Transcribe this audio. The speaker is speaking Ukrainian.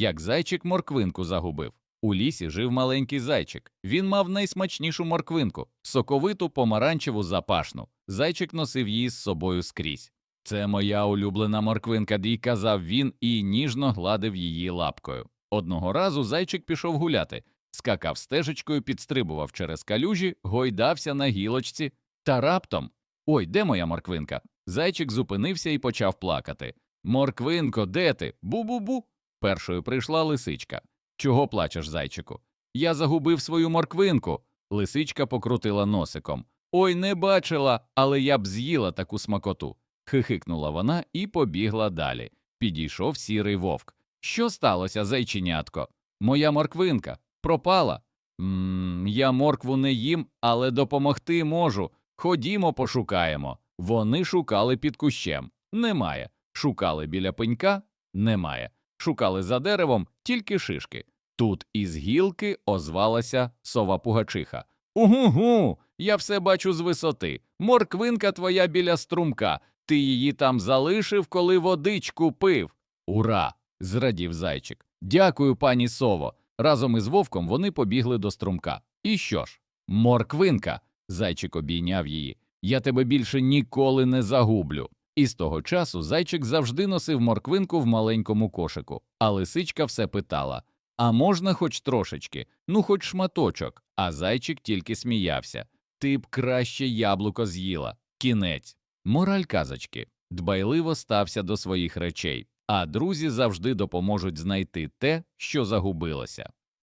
як зайчик морквинку загубив. У лісі жив маленький зайчик. Він мав найсмачнішу морквинку, соковиту помаранчеву запашну. Зайчик носив її з собою скрізь. Це моя улюблена морквинка, дій казав він і ніжно гладив її лапкою. Одного разу зайчик пішов гуляти, скакав стежечкою, підстрибував через калюжі, гойдався на гілочці, та раптом Ой, де моя морквинка? Зайчик зупинився і почав плакати. Морквинко, де ти? Бу-бу-бу. Першою прийшла лисичка. Чого плачеш, зайчику? Я загубив свою морквинку. Лисичка покрутила носиком. Ой, не бачила, але я б з'їла таку смакоту. Хихикнула вона і побігла далі. Підійшов сірий вовк. Що сталося, зайченятко? Моя морквинка пропала. Мм, я моркву не їм, але допомогти можу. Ходімо, пошукаємо. Вони шукали під кущем. Немає. Шукали біля пенька? Немає. Шукали за деревом тільки шишки. Тут із гілки озвалася сова пугачиха. Угу, я все бачу з висоти. Морквинка твоя біля струмка. Ти її там залишив, коли водичку пив. Ура! зрадів зайчик. Дякую, пані сово. Разом із вовком вони побігли до струмка. І що ж? Морквинка. Зайчик обійняв її. Я тебе більше ніколи не загублю. І з того часу зайчик завжди носив морквинку в маленькому кошику, а лисичка все питала А можна хоч трошечки, ну хоч шматочок. А зайчик тільки сміявся. Ти б краще яблуко з'їла. Кінець. Мораль казочки. Дбайливо стався до своїх речей, а друзі завжди допоможуть знайти те, що загубилося.